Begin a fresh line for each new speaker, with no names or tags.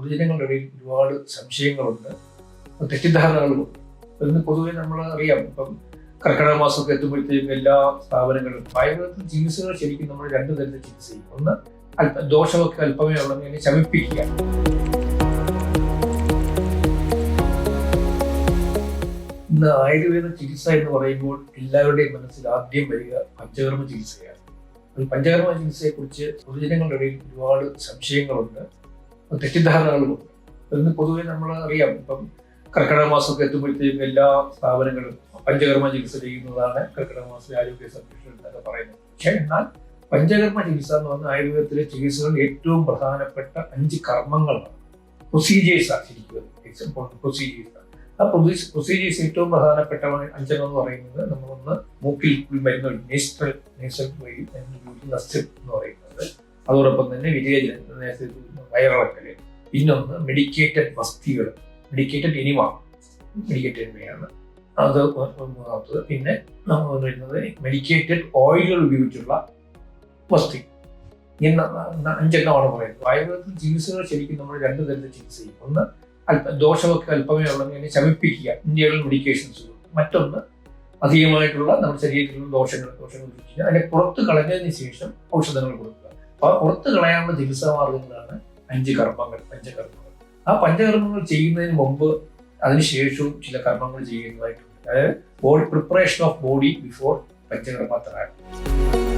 പൊതുജനങ്ങളുടെ ഇടയിൽ ഒരുപാട് സംശയങ്ങളുണ്ട്. തെറ്റിദ്ധാരണകളുമുണ്ട് ഇന്ന് പൊതുവെ നമ്മൾ അറിയാം ഇപ്പം കർക്കിടക മാസമൊക്കെ എത്തുമ്പോഴത്തേക്കും എല്ലാ സ്ഥാപനങ്ങളും ആയുർവേദത്തിൽ ചികിത്സകൾ ശരിക്കും നമ്മൾ രണ്ടു തരത്തിൽ ചികിത്സ ചെയ്യും. ഒന്ന് അല്പ ദോഷമൊക്കെ അല്പമേ ഉള്ളെങ്കിൽ അതിനെ ശമിപ്പിക്കുക. ഇന്ന് ആയുർവേദ ചികിത്സ എന്ന് പറയുമ്പോൾ എല്ലാവരുടെയും മനസ്സിൽ ആദ്യം വരിക പഞ്ചകർമ്മ ചികിത്സയാണ്. പഞ്ചകർമ്മ ചികിത്സയെക്കുറിച്ച് പൊതുജനങ്ങളുടെ ഇടയിൽ ഒരുപാട് സംശയങ്ങളുണ്ട്. തെറ്റിദ്ധാരണകളുമുണ്ട് ഇന്ന് പൊതുവെ നമ്മൾ അറിയാം. ഇപ്പം കർക്കിടക മാസമൊക്കെ എത്തുമ്പോഴത്തേക്കും എല്ലാ സ്ഥാപനങ്ങളും പഞ്ചകർമ്മ ചികിത്സ ചെയ്യുന്നതാണ് കർക്കിടക മാസത്തിലെ ആരോഗ്യ സംരക്ഷണം എന്നൊക്കെ പറയുന്നത്. പക്ഷേ എന്നാൽ പഞ്ചകർമ്മ ചികിത്സ എന്ന് പറഞ്ഞാൽ ആയുർവേദത്തിലെ ചികിത്സകൾ ഏറ്റവും പ്രധാനപ്പെട്ട അഞ്ച് കർമ്മങ്ങളാണ്. പ്രൊസീജിയേഴ്സ് ആക്കിയിരിക്കുന്നത് പ്രൊസീജിയേഴ്സ് ആ പ്രൊസീജിയേഴ്സ് ഏറ്റവും പ്രധാനപ്പെട്ട അഞ്ചെണ്ണം എന്ന് പറയുന്നത് നമ്മളൊന്ന് മൂക്കിൽ മരുന്ന് നേസ്റ്റൽ നേസ്റ്റൽ വഴി നസ്റ്റ് എന്ന് പറയുന്നത്. അതോടൊപ്പം തന്നെ വിജയജന നേരത്തെ വയറിളക്കൽ പിന്നൊന്ന് മെഡിക്കേറ്റഡ് വസ്തികൾ. മെഡിക്കേറ്റഡ് എനിമ മെഡിക്കേറ്റഡ് എനിമയാണ് അത് മൂന്നാമത്തത്. പിന്നെ നമ്മൾ വരുന്നത് മെഡിക്കേറ്റഡ് ഓയിലുകൾ ഉപയോഗിച്ചുള്ള വസ്തി. ഇങ്ങനെ അഞ്ചെണ്ണമാണ് പറയുന്നത്. ആയുർവേദത്തിൽ ചികിത്സകൾ ശരിക്കും നമ്മൾ രണ്ട് തരത്തിൽ ചികിത്സ ചെയ്യും. ഒന്ന് അല്പ ദോഷമൊക്കെ അല്പമേ ഉള്ളെങ്കിൽ അതിനെ ശമിപ്പിക്കുക. ഇന്ത്യയിൽ മെഡിക്കേഷൻസ് മറ്റൊന്ന് അധികമായിട്ടുള്ള നമ്മുടെ ശരീരത്തിലുള്ള ദോഷങ്ങൾ ദോഷങ്ങൾ അതിനെ പുറത്ത് കളഞ്ഞതിന് ശേഷം ഔഷധങ്ങൾ കൊടുക്കുക. അപ്പൊ ആ പുറത്ത് കളയാനുള്ള ചികിത്സാ മാർഗങ്ങളാണ് അഞ്ച് കർമ്മങ്ങൾ പഞ്ചകർമ്മങ്ങൾ. ആ പഞ്ചകർമ്മങ്ങൾ ചെയ്യുന്നതിന് മുമ്പ് അതിനുശേഷവും ചില കർമ്മങ്ങൾ ചെയ്യുന്നതായിട്ടുണ്ട്. അതായത് body preparation of body before panchakarma therapy